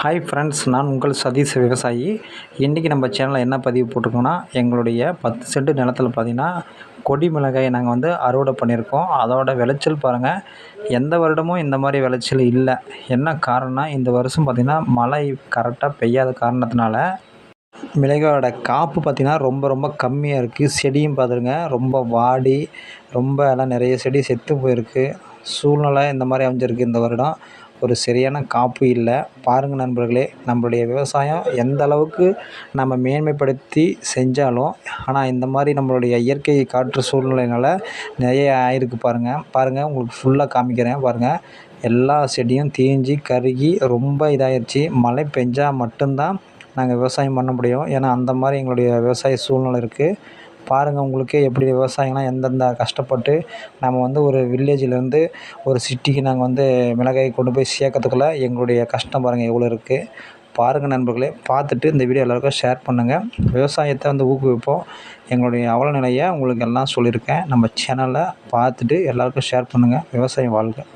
Hi friends நான் உங்கள் சதீஷ் விவசாயி. இன்றைக்கி நம்ம சேனலில் என்ன பதிவு போட்டிருக்கோம்னா எங்களுடைய பத்து சென்ட் நிலத்துல பார்த்திங்கன்னா கொடி மிளகாயை நாங்கள் வந்து அறுவடை பண்ணியிருக்கோம். அதோட விளைச்சல் பாருங்கள் எந்த வருடமும் இந்த மாதிரி விளைச்சல் இல்லை. என்ன காரணம்னா இந்த வருஷம் பார்த்திங்கன்னா மழை கரெக்டாக பெய்யாத காரணத்தினால மிளகாயோட காப்பு பார்த்திங்கன்னா ரொம்ப ரொம்ப கம்மியாக இருக்குது செடியும் பார்த்துருங்க ரொம்ப வாடி ரொம்ப எல்லாம் நிறைய செடி செத்து போயிருக்கு. சூழ்நிலை இந்த மாதிரி அமைஞ்சிருக்கு இந்த வருடம். ஒரு சரியான காப்பு இல்லை. பாருங்கள் நண்பர்களே நம்மளுடைய விவசாயம் எந்த அளவுக்கு நம்ம மேன்மைப்படுத்தி செஞ்சாலும் ஆனால் இந்த மாதிரி நம்மளுடைய இயற்கை காற்று சூழ்நிலையினால நிறைய ஆயிருக்கு பாருங்கள் பாருங்கள் உங்களுக்கு ஃபுல்லாக காமிக்கிறேன் பாருங்கள் எல்லா செடியும் தீஞ்சி கருகி ரொம்ப இதாகிடுச்சு மழை பெஞ்சால் மட்டும்தான் நாங்கள் விவசாயம் பண்ண முடியும். ஏன்னா அந்த மாதிரி எங்களுடைய விவசாய சூழ்நிலை இருக்குது பாருங்கள் உங்களுக்கே எப்படி விவசாயம்னா எந்தெந்த கஷ்டப்பட்டு நம்ம வந்து ஒரு வில்லேஜிலேருந்து ஒரு சிட்டிக்கு நாங்கள் வந்து மிளகாய் கொண்டு போய் சேர்க்கறதுக்குள்ள எங்களுடைய கஷ்டம் பாருங்கள் எவ்வளோ இருக்குது பாருங்கள் நண்பர்களே பார்த்துட்டு இந்த வீடியோ எல்லாருக்கும் ஷேர் பண்ணுங்கள் விவசாயத்தை வந்து ஊக்குவிப்போம். எங்களுடைய அவல நிலையை உங்களுக்கு எல்லாம் சொல்லியிருக்கேன். நம்ம சேனலை பார்த்துட்டு எல்லாருக்கும் ஷேர் பண்ணுங்கள் விவசாயம் வாழ்க.